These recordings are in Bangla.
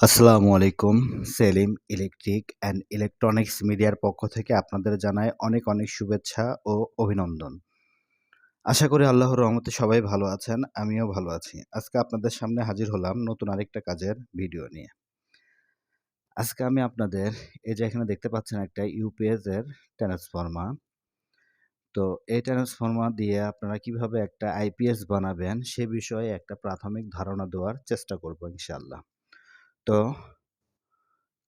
আসসালামু আলাইকুম। সেলিম ইলেকট্রিক অ্যান্ড ইলেকট্রনিক্স মিডিয়ার পক্ষ থেকে আপনাদের জানায় অনেক অনেক শুভেচ্ছা ও অভিনন্দন। আশা করি আল্লাহর রহমতে সবাই ভালো আছেন, আমিও ভালো আছি। আজকে আপনাদের সামনে হাজির হলাম নতুন আরেকটা কাজের ভিডিও নিয়ে। আজকে আমি আপনাদের এই যে এখানে দেখতে পাচ্ছেন একটা ইউপিএস এর ট্রান্সফর্মার। তো এই ট্রান্সফর্মার দিয়ে আপনারা কীভাবে একটা আইপিএস বানাবেন সে বিষয়ে একটা প্রাথমিক ধারণা দেওয়ার চেষ্টা করব ইনশাআল্লাহ। তো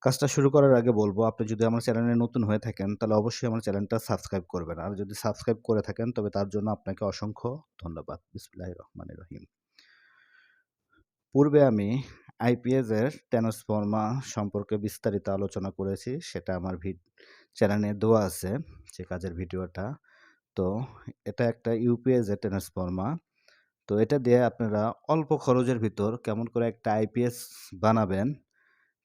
কাজটা শুরু করার আগে বলব, আপনি যদি আমার চ্যানেলে নতুন হয়ে থাকেন, তাহলে অবশ্যই আমার চ্যানেলটা সাবস্ক্রাইব করবেন। আর যদি সাবস্ক্রাইব করে থাকেন, তবে তার জন্য আপনাকে অসংখ্য ধন্যবাদ। বিসমিল্লাহির রহমানির রহিম। পূর্বে আমি আইপিএস এর ট্রান্সফর্মা সম্পর্কে বিস্তারিত আলোচনা করেছি, সেটা আমার চ্যানেলে দেওয়া আছে যে কাজের ভিডিওটা। তো এটা একটা ইউপিএস এর ট্রান্সফর্মা তো এটা দিয়ে আপনারা অল্প খরচের ভিতর কেমন করে একটা আইপিএস বানাবেন,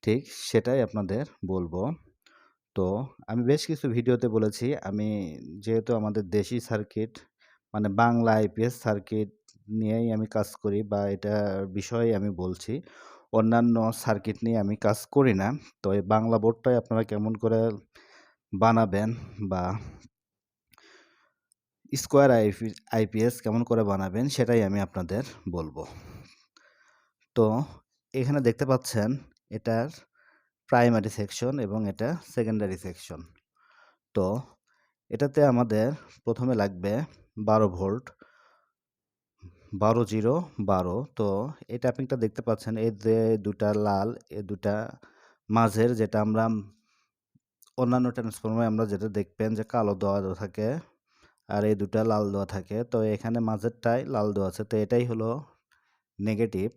ঠিক সেটাই আপনাদের বলব। তো আমি বেশ কিছু ভিডিওতে বলেছি, আমি যেহেতু আমাদের দেশি সার্কিট মানে বাংলা আইপিএস সার্কিট নিয়েই আমি কাজ করি বা এটা বিষয়ে আমি বলছি, অন্যান্য সার্কিট নিয়ে আমি কাজ করি না। তো এই বাংলা বোর্ডটাই আপনারা কেমন করে বানাবেন বা স্কোয়ার আইপি আইপিএস কেমন করে বানাবেন সেটাই আমি আপনাদের বলব। তো এখানে দেখতে পাচ্ছেন এটার প্রাইমারি সেকশন এবং এটা সেকেন্ডারি সেকশন তো এটাতে আমাদের প্রথমে লাগবে বারো ভোল্ট, বারো জিরো, বারো। তো এই ট্যাপিংটা দেখতে পাচ্ছেন এই যে দুটা লাল, এ দুটা মাঝের যেটা আমরা অন্যান্য ট্রান্সফর্মারে আমরা যেটা দেখবেন যে কালো দেওয়া থাকে আর এই দুটা লাল দেওয়া থাকে। তো এখানে মাঝেরটাই লাল দেওয়া আছে। তো এটাই হলো নেগেটিভ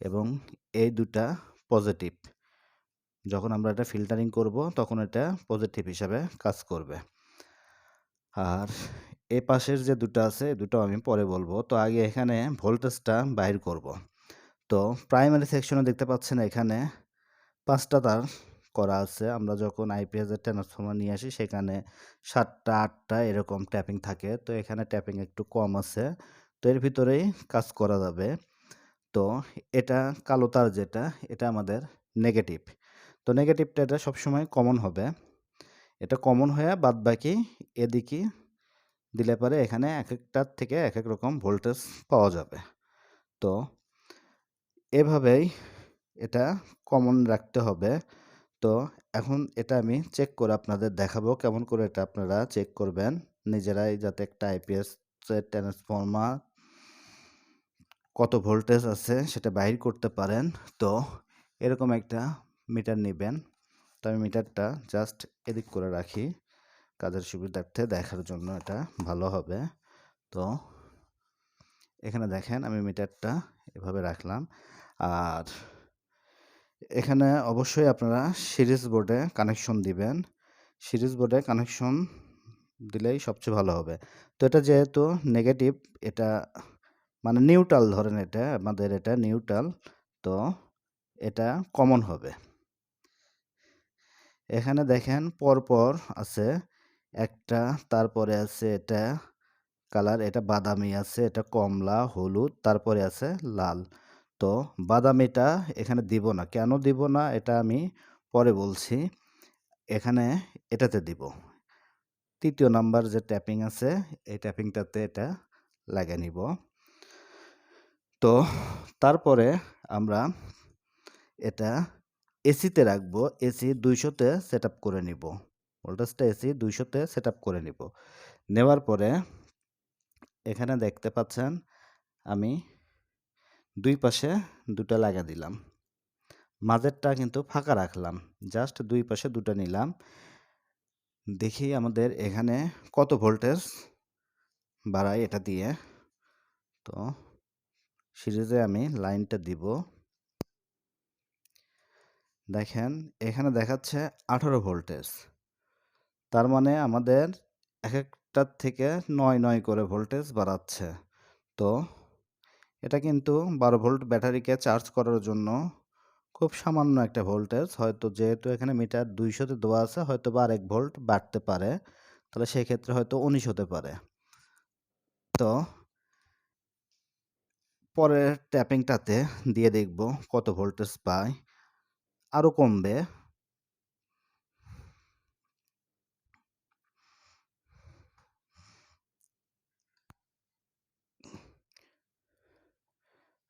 এবং এই দুটা পজিটিভ যখন আমরা এটা ফিল্টারিং করব, তখন এটা পজিটিভ হিসাবে কাজ করবে। আর এ পাশের যে দুটো আছে দুটো আমি পরে বলব। তো আগে এখানে ভোল্টেজটা বাইর করব। তো প্রাইমারি সেকশনে দেখতে পাচ্ছেন এখানে পাঁচটা তার করা আছে। আমরা যখন আইপিএসের ট্রান্সফর্মার নিয়ে আসি, সেখানে সাতটা, আটটা এরকম ট্যাপিং থাকে। তো এখানে ট্যাপিং একটু কম আছে। তো এর ভিতরেই কাজ করা যাবে। তো এটা কালো তার যেটা, এটা আমাদের নেগেটিভ তো নেগেটিভটা এটা সবসময় কমন হবে। এটা কমন হয়ে বাদ বাকি এদিকে দিলে পরে এখানে এক একটার থেকে এক এক রকম ভোল্টেজ পাওয়া যাবে। তো এভাবেই এটা কমন রাখতে হবে। তো এখন এটা আমি চেক করে আপনাদের দেখাবো কেমন করে এটা আপনারা চেক করবেন। নিজেরাই যাতে একটা আইপিএস ট্রান্সফর্মার কত ভোল্টেজ আছে সেটা বাহির করতে পারেন। তো এরকম একটা মিটার নেবেন। তো আমি মিটারটা জাস্ট এদিক করে রাখি। কাজের সুবিধার্থে দেখার জন্য এটা ভালো হবে। তো এখানে দেখেন আমি মিটারটা এভাবে রাখলাম। আর এখানে অবশ্যই আপনারা সিরিজ বোর্ডে কানেকশন দিবেন। সিরিজ বোর্ডে কানেকশন দিলেই সবচেয়ে ভালো হবে। তো এটা যেহেতু নেগেটিভ, এটা মানে নিউট্রাল ধরেন এটা, আমাদের এটা নিউট্রাল, তো এটা কমন হবে। এখানে দেখেন পরপর আছে, একটা তারপরে আছে এটা কালার, এটা বাদামি আছে, এটা কমলা, হলুদ, তারপরে আছে লাল। তো বাদামিটা এখানে দিব না। কেন দিব না? এটা আমি পরে বলছি। এখানে এটাতে দিব। তৃতীয় নাম্বার যে ট্যাপিং আছে, এই ট্যাপিংটাতে এটা লাগিয়ে নিব। তো তারপরে আমরা এটা এসিতে রাখব। এসি দুইশোতে সেট করে নিব। ভোল্টেজটা এসি দুইশোতে সেট করে নিব। নেওয়ার পরে এখানে দেখতে পাচ্ছেন আমি দুই পাশে দুটা লাগা দিলাম। মাঝেরটা কিন্তু ফাঁকা রাখলাম। জাস্ট দুই পাশে দুটো নিলাম। দেখি আমাদের এখানে কত ভোল্টেজ বাড়াই এটা দিয়ে। তো সিরিজে আমি লাইনটা দিব। দেখেন, এখানে দেখাচ্ছে আঠারো ভোল্টেজ। তার মানে আমাদের এক একটার থেকে নয় নয় করে ভোল্টেজ বাড়াচ্ছে। তো এটা কিন্তু বারো ভোল্ট ব্যাটারিকে চার্জ করার জন্য খুব সামান্য একটা ভোল্টেজ। হয়তো যেহেতু এখানে মিটার দুইশোতে দেওয়া আছে হয়তো বা আরেক ভোল্ট বাড়তে পারে। তাহলে সেই ক্ষেত্রে হয়তো উনিশ হতে পারে। তো পরের ট্যাপিংটাতে দিয়ে দেখব কত ভোল্টেজ পায়। আরও কমবে।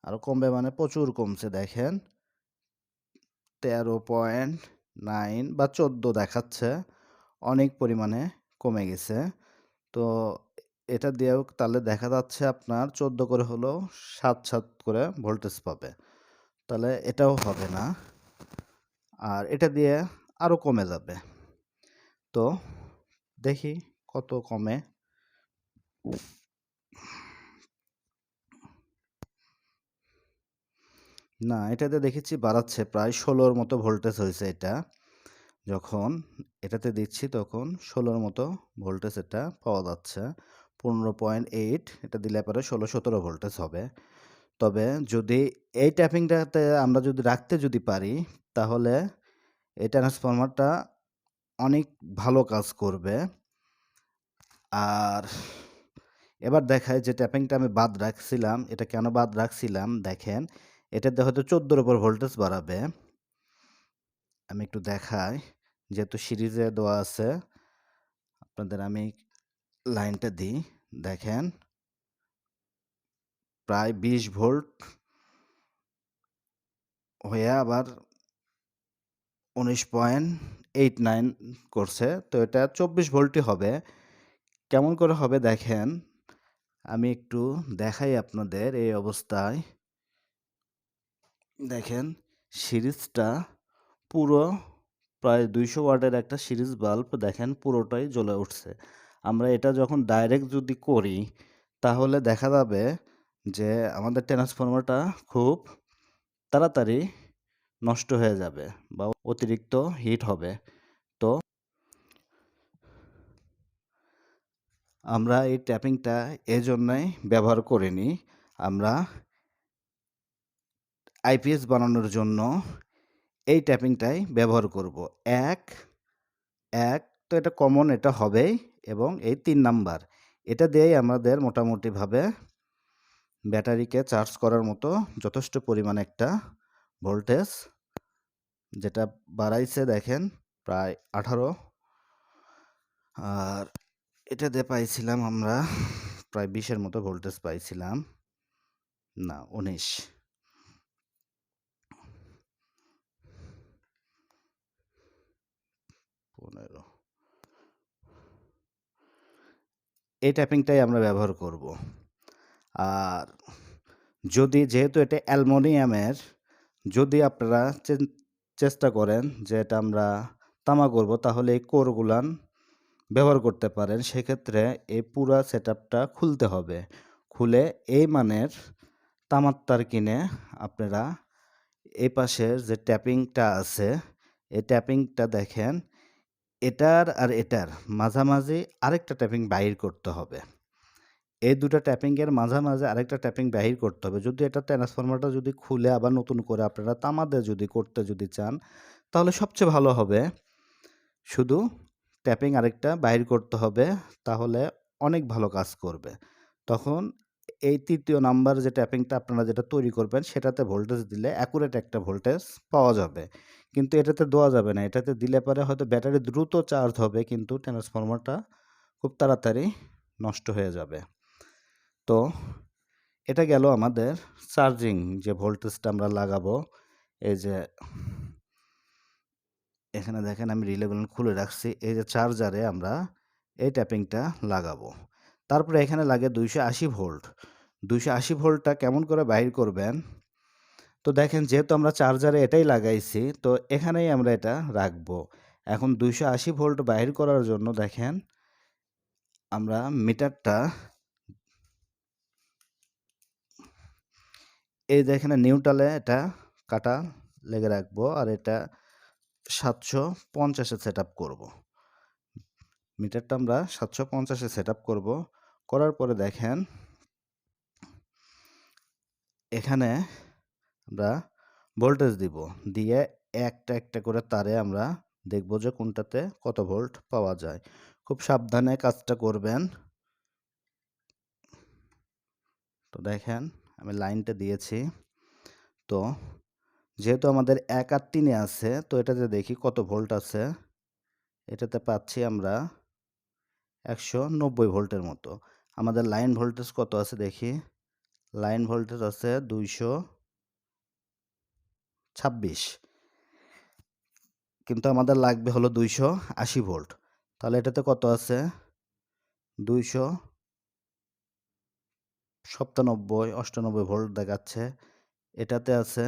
আরও কমবে মানে প্রচুর কমছে দেখেন। তেরো পয়েন্ট নাইন বা চোদ্দ দেখাচ্ছে, অনেক পরিমাণে কমে গেছে। তো এটা দিয়েও তাহলে দেখা যাচ্ছে আপনার চোদ্দ করে হলো সাত সাত করে ভোল্টেজ পাবে। তাহলে এটাও হবে না। আর এটা দিয়ে আরও কমে যাবে। তো দেখি কত কমে। না, এটাতে দেখেছি বাড়াচ্ছে। প্রায় ষোলোর মতো ভোল্টেজ হয়েছে এটা। যখন এটাতে দিচ্ছি তখন ষোলোর মতো ভোল্টেজ এটা পাওয়া যাচ্ছে। পনেরো পয়েন্ট এইট, এটা দিলে পরে ষোলো সতেরো ভোল্টেজ হবে। তবে যদি এই ট্যাপিংটাতে আমরা যদি রাখতে যদি পারি, তাহলে এই ট্রান্সফরমারটা অনেক ভালো কাজ করবে। আর এবার দেখায় যে ট্যাপিংটা আমি বাদ রাখছিলাম, এটা কেন বাদ রাখছিলাম? দেখেন এটাতে হয়তো চোদ্দোর উপর ভোল্টেজ বাড়াবে। আমি একটু দেখাই। যেহেতু সিরিজে দেওয়া আছে, আপনাদের আমি লাইনটা দিই। দেখেন। প্রায় বিশ ভোল্ট হয়ে আবার উনিশ পয়েন্ট এইট নাইন করছে। তো এটা চব্বিশ ভোল্টই হবে। কেমন করে হবে দেখেন। আমি একটু দেখাই আপনাদের এই অবস্থায়। দেখেন, সিরিজটা পুরো প্রায় দুইশো ওয়াটের একটা সিরিজ বাল্ব দেখেন পুরোটাই জ্বলে উঠছে। আমরা এটা যখন ডাইরেক্ট যদি করি, তাহলে দেখা যাবে যে আমাদের ট্রান্সফর্মারটা খুব তাড়াতাড়ি নষ্ট হয়ে যাবে বা অতিরিক্ত হিট হবে। তো আমরা এই ট্যাপিংটা এজন্যই ব্যবহার করিনি। আমরা আইপিএস বানানোর জন্য এই ট্যাপিংটাই ব্যবহার করব। এক এক, তো এটা কমন এটা হবেই, এবং এই তিন নাম্বার, এটা দিয়েই আমাদের মোটামুটিভাবে ব্যাটারিকে চার্জ করার মতো যথেষ্ট পরিমাণে একটা ভোল্টেজ, যেটা বাড়াইছে দেখেন প্রায় আঠারো, আর এটা দিয়ে পাইছিলাম আমরা প্রায় বিশের মতো ভোল্টেজ পাইছিলাম, না, উনিশ। পনেরো। এই ট্যাপিংটাই আমরা ব্যবহার করব। আর যদি, যেহেতু এটা অ্যালমোনিয়ামের, যদি আপনারা চেষ্টা করেন যে এটা আমরা তামা করব, তাহলে এই কোরগুলান ব্যবহার করতে পারেন। সেক্ষেত্রে এই পুরা সেট খুলতে হবে। খুলে এই মানের তামার তার কিনে আপনারা এই পাশের যে ট্যাপিংটা আছে, এই ট্যাপিংটা দেখেন এটার আর এটার মাঝামাঝি আরেকটা ট্যাপিং বাহির করতে হবে। এই দুটা ট্যাপিংয়ের মাঝামাঝি আরেকটা ট্যাপিং বাহির করতে হবে। যদি এটা ট্রান্সফরমারটা যদি খুলে আবার নতুন করে আপনারা তামাদের যদি করতে যদি চান, তাহলে সবচেয়ে ভালো হবে। শুধু ট্যাপিং আরেকটা বাহির করতে হবে, তাহলে অনেক ভালো কাজ করবে। তখন এই তৃতীয় নাম্বার যে ট্যাপিংটা আপনারা যেটা তৈরি করবেন, সেটাতে ভোল্টেজ দিলে অ্যাকুরেট একটা ভোল্টেজ পাওয়া যাবে। কিন্তু এটাতে দেওয়া যাবে না। এটাতে দিলে পরে হয়তো ব্যাটারি দ্রুত চার্জ হবে, কিন্তু ট্রান্সফর্মারটা খুব তাড়াতাড়ি নষ্ট হয়ে যাবে। তো এটা গেল আমাদের চার্জিং যে ভোল্টেজটা আমরা লাগাবো। এই যে এখানে দেখেন আমি রিলেগুলো খুলে রাখছি। এই যে চার্জারে আমরা এই ট্যাপিংটা লাগাবো। তারপরে এখানে লাগে দুইশো আশি ভোল্ট। দুইশো আশি ভোল্টটা কেমন করে বাইর করবেন? তো দেখেন, যেহেতু আমরা চার্জারে এটাই লাগাইছি, তো এখানেই আমরা এটা রাখব। এখন দুইশো আশি ভোল্ট বাইর করার জন্য দেখেন, আমরা মিটারটা এই দেখেন নিউট্রালে এটা কাটা লেগে রাখব আর এটা সাতশো পঞ্চাশে সেট আপ করব। মিটারটা আমরা সাতশো পঞ্চাশে সেট আপ করব। করার পরে দেখেন, এখানে আমরা ভোল্টেজ দিব। দিয়ে একটা একটা করে তারে আমরা দেখব যে কোনটাতে কত ভোল্ট পাওয়া যায়। খুব সাবধানে কাজটা করবেন। তো দেখেন, আমি লাইনটা দিয়েছি। তো যেহেতু আমাদের এক আর তিনে আছে, তো এটাতে দেখি কত ভোল্ট আছে। এটাতে পাচ্ছি আমরা একশো নব্বই ভোল্টের মতো। আমাদের লাইন ভোল্টেজ কত আছে দেখি। লাইন ভোল্টেজ আছে দুইশো ছাব্বিশ। কিন্তু আমাদের লাগবে হলো দুইশো আশি ভোল্ট। তাহলে এটাতে কত আছে? দুইশো সপ্তানব্বই, অষ্টানব্বই ভোল্ট দেখাচ্ছে। এটাতে আছে,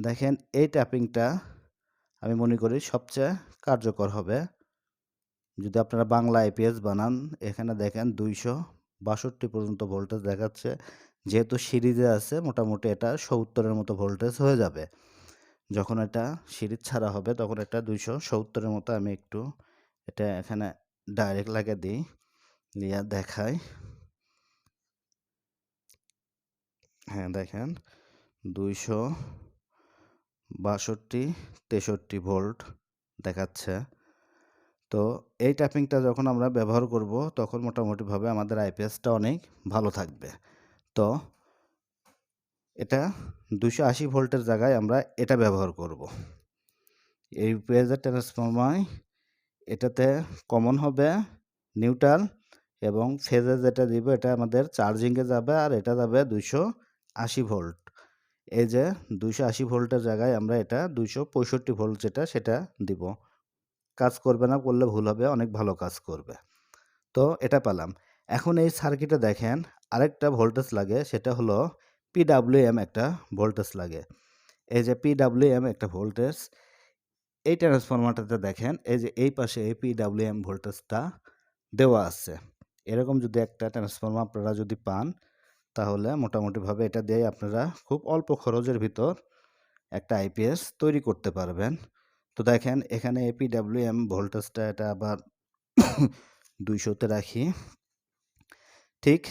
দেখেন এই ট্যাপিংটা আমি মনে করি সবচেয়ে কার্যকর হবে। যদি আপনারা বাংলা আইপিএস বানান, এখানে দেখেন দুইশো বাষট্টি পর্যন্ত ভোল্টেজ দেখাচ্ছে। যেহেতু সিরিজে আছে, মোটামুটি এটা সত্তরের মতো ভোল্টেজ হয়ে যাবে। যখন এটা সিরিজ ছাড়া হবে, তখন এটা দুইশো সত্তরের মতো আমি একটু এটা এখানে ডাইরেক্ট লাগিয়ে দিই, নিয়ে দেখাই। হ্যাঁ দেখেন দুইশো বাষট্টি তেষট্টি ভোল্ট দেখাচ্ছে। তো এই ট্যাপিংটা যখন আমরা ব্যবহার করব, তখন মোটামুটিভাবে আমাদের আইপিএসটা অনেক ভালো থাকবে। তো এটা দুশো আশি ভোল্টের জায়গায় আমরা এটা ব্যবহার করব। এই ইউপিএসের ট্রান্সফর্মার এটাতে কমন হবে নিউট্রাল এবং ফেজে যেটা দিব এটা আমাদের চার্জিংয়ে যাবে আর এটা যাবে দুশো আশি ভোল্ট এই যে দুশো আশি ভোল্টের জায়গায় আমরা এটা দুশো পঁয়ষট্টি ভোল্ট যেটা সেটা দিব। কাজ করবে না, করলে ভুল হবে, অনেক ভালো কাজ করবে। তো এটা পেলাম এখন এই সার্কিটে দেখেন আরেকটা ভোল্টেজ লাগে, সেটা হলো পিডাব্লিউএম একটা ভোল্টেজ লাগে। এই যে পিডাব্লিউএম একটা ভোল্টেজ এই ট্রান্সফরমারটাতে দেখেন, এই যে এই পাশে এই পিডাব্লিউএম ভোল্টেজটা দেওয়া আছে। এরকম যদি একটা ট্রান্সফর্মার আপনারা যদি পান, তাহলে মোটামুটিভাবে এটা দিয়ে আপনারা খুব অল্প খরচের ভিতর একটা আইপিএস তৈরি করতে পারবেন। তো দেখেন, এখানে এপিডাব্লিউএম ভোল্টেজটা এটা আবার দুইশোতে রাখি। ঠিক,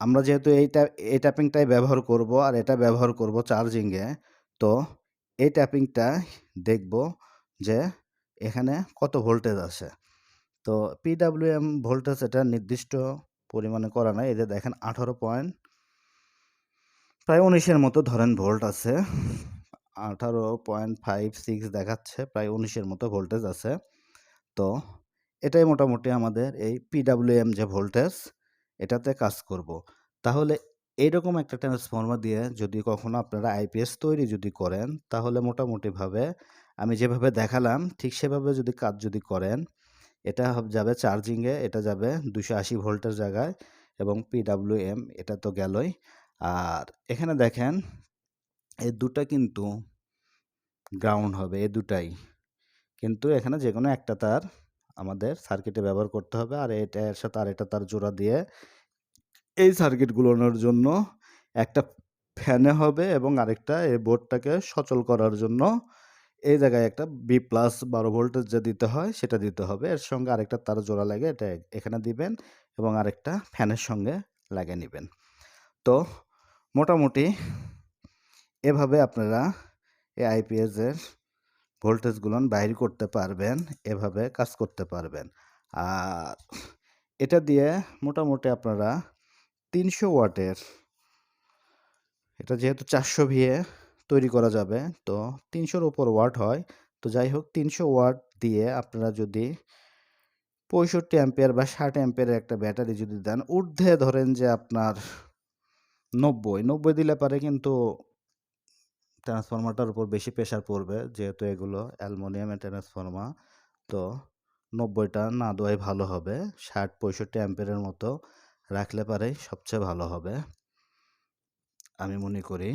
আমরা যেহেতু এইটা এই ট্যাপিংটাই ব্যবহার করব আর এটা ব্যবহার করব চার্জিংয়ে তো এই ট্যাপিংটা দেখব যে এখানে কত ভোল্টেজ আছে। তো পিডাব্লিউএম ভোল্টেজ এটা নির্দিষ্ট পরিমাণে করা নাই এদের দেখেন আঠারো পয়েন্ট প্রায় উনিশের মতো ধরেন ভোল্ট আছে। আঠারো পয়েন্ট ফাইভ সিক্স দেখাচ্ছে, প্রায় উনিশের মতো ভোল্টেজ আছে। তো এটাই মোটামুটি আমাদের এই পিডাব্লিউএম যে ভোল্টেজ এটাতে কাজ করব। তাহলে এইরকম একটা ট্রান্সফর্মার দিয়ে যদি কখনো আপনারা আইপিএস তৈরি যদি করেন, তাহলে মোটামুটিভাবে আমি যেভাবে দেখালাম, ঠিক সেভাবে যদি কাজ যদি করেন, এটা যাবে চার্জিংয়ে এটা যাবে দুশো আশি ভোল্টের জায়গায় এবং পিডাব্লিউএম এটা তো গেলই। আর এখানে দেখেন এই দুটা কিন্তু গ্রাউন্ড হবে এই দুটাই। কিন্তু এখানে যে কোনো একটা তার আমাদের সার্কিটে ব্যবহার করতে হবে, আর এটা এর সাথে আর এটা তার জোড়া দিয়ে এই সার্কিট সার্কিটগুলোর জন্য একটা ফ্যানে হবে এবং আরেকটা এই বোর্ডটাকে সচল করার জন্য এই জায়গায় একটা বি প্লাস বারো ভোল্টেজ যে দিতে হয় সেটা দিতে হবে। এর সঙ্গে আরেকটা তার জোড়া লাগে এটা এখানে দিবেন এবং আরেকটা ফ্যানের সঙ্গে লাগিয়ে নেবেন। তো মোটামুটি এভাবে আপনারা এই আইপিএসের ভোল্টেজগুলো বাইর করতে পারবেন, এভাবে কাজ করতে পারবেন। আর এটা দিয়ে মোটামুটি আপনারা তিনশো ওয়াটের, এটা যেহেতু চারশো ভিএ তৈরি করা যাবে, তো তিনশোর ওপর ওয়াট হয়। তো যাই হোক, তিনশো ওয়াট দিয়ে আপনারা যদি পঁয়ষট্টি অ্যাম্পিয়ার বা ষাট অ্যাম্পিয়ারের একটা ব্যাটারি যদি দেন, ঊর্ধ্বে ধরেন যে আপনার নব্বই নব্বই দিলে পারে কিন্তু ট্রান্সফর্মারটার উপর বেশি প্রেশার পড়বে, যেহেতু এগুলো অ্যালমোনিয়ামের ট্রান্সফর্মার তো নব্বইটা না দেওয়াই ভালো হবে, ষাট, পঁয়ষট্টি অ্যাম্পিয়ারের মতো রাখলে পারে সবচেয়ে ভালো হবে, আমি মনে করি।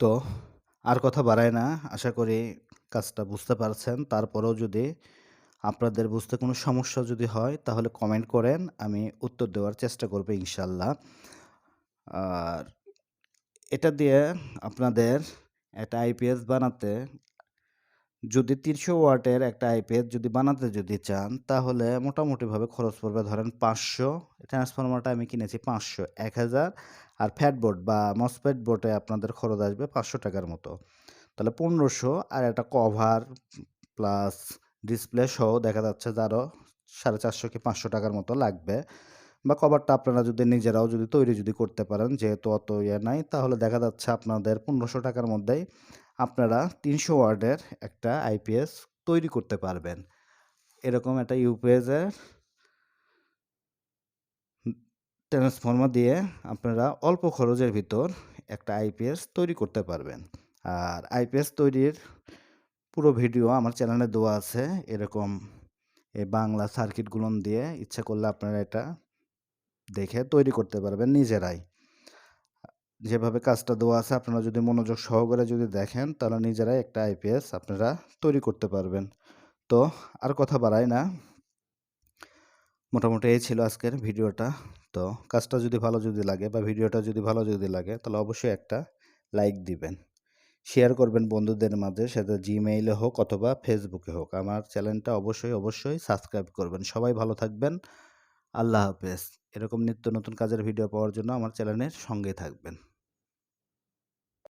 তো আর কথা বাড়ায় না, আশা করি কাজটা বুঝতে পারছেন। তারপরেও যদি আপনাদের বুঝতে কোনো সমস্যা যদি হয়, তাহলে কমেন্ট করেন, আমি উত্তর দেওয়ার চেষ্টা করব ইনশাল্লাহ। আর এটা দিয়ে আপনাদের একটা আইপিএস বানাতে, যদি তিনশো ওয়াটের একটা আইপিএস যদি বানাতে যদি চান, তাহলে মোটামুটিভাবে খরচ পড়বে ধরেন পাঁচশো। ট্রান্সফরমারটা আমি কিনেছি পাঁচশো, এক হাজার। আর ফ্যাট বোর্ড বা মসপেট বোর্ডে আপনাদের খরচ আসবে পাঁচশো টাকার মতো। তাহলে পনেরোশো আর একটা কভার প্লাস ডিসপ্লে সহ দেখা যাচ্ছে যে আরও সাড়ে চারশো কি পাঁচশো টাকার মতো লাগবে। বা কভারটা আপনারা যদি নিজেরাও যদি তৈরি যদি করতে পারেন, যেহেতু অত ইয়ে নাই, তাহলে দেখা যাচ্ছে আপনাদের পনেরোশো টাকার মধ্যেই আপনারা তিনশো ওয়ার্ডের একটা আইপিএস তৈরি করতে পারবেন। এরকম একটা ইউপিএসের ট্রান্সফর্মার দিয়ে আপনারা অল্প খরচের ভিতর একটা আইপিএস তৈরি করতে পারবেন। আর আইপিএস তৈরির পুরো ভিডিও আমার চ্যানেলে দেওয়া আছে এরকম এই বাংলা সার্কিটগুলো দিয়ে। ইচ্ছা করলে আপনারা এটা দেখে তৈরি করতে পারবেন নিজেরাই। যেভাবে কাজটা দেওয়া আছে আপনারা যদি মনোযোগ সহকারে যদি দেখেন তাহলে নিজেরাই একটা আইপিএস আপনারা তৈরি করতে পারবেন। তো আর কথা বাড়াই না। মোটামুটি এই ছিল আজকের ভিডিওটা। তো কাজটা যদি ভালো যদি লাগে বা ভিডিওটা যদি ভালো যদি লাগে তাহলে অবশ্যই একটা লাইক দিবেন। শেয়ার করবেন বন্ধুদের মাঝে, সেটা জিমেইলে হোক অথবা ফেসবুকে হোক। আমার চ্যানেলটা অবশ্যই অবশ্যই সাবস্ক্রাইব করবেন। সবাই ভালো থাকবেন। আল্লাহ হাফেজ। এরকম নিত্য নতুন কাজের ভিডিও পাওয়ার জন্য আমার চ্যানেলের সঙ্গে থাকবেন।